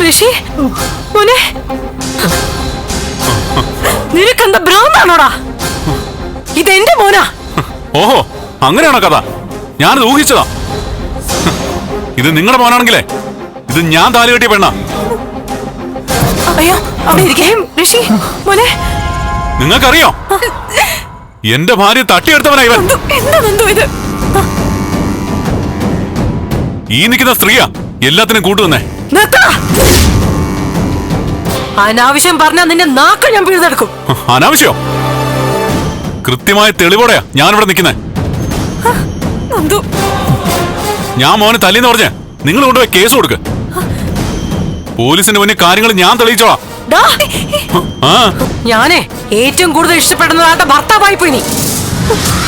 ഋഷി മോനെ. നിനക്കെന്താ ഭ്രാന്താണോടാ? ഇതെന്റെ മോനാ. ഓഹോ അങ്ങനെയാണോ കഥ? ഞാനത് ഊഹിച്ചതാ. ഇത് നിങ്ങളുടെ മോനാണെങ്കിലേ. ഇത് ഞാൻ താലി കെട്ടിയ പെണ്ണാ. അയ്യോ അവിടെ ഋഷി മോനെ. നിങ്ങൾക്കറിയോ? എന്റെ ഭാര്യ തട്ടിയെടുത്തവനാ ഇവൻ. നന്ദു, എന്താ നന്ദു ഇത്? ഈ നിൽക്കുന്ന സ്ത്രീയാ എല്ലാത്തിനും കൂട്ടുവന്നേ അനാവശ്യം പറഞ്ഞാ നിന്റെ നാക്ക് ഞാൻ പിഴുതെടുക്കും. അനാവശ്യോ? കൃത്യമായ തെളിവോടെയാ ഞാനിവിടെ നിൽക്കുന്നേ. നന്ദു ഞാൻ മോനെ തല്ലിന്ന് പറഞ്ഞേ. നിങ്ങൾ കൊണ്ടുപോയി കേസ് കൊടുക്ക്. പോലീസിന്റെ മുന്നിൽ കാര്യങ്ങൾ ഞാൻ തെളിയിച്ചോളാം. ഡാ, ആ. ഞാനേ ഏറ്റവും കൂടുതൽ ഇഷ്ടപ്പെടുന്നതാട്ട ഭർത്താവായി പോയി നീ.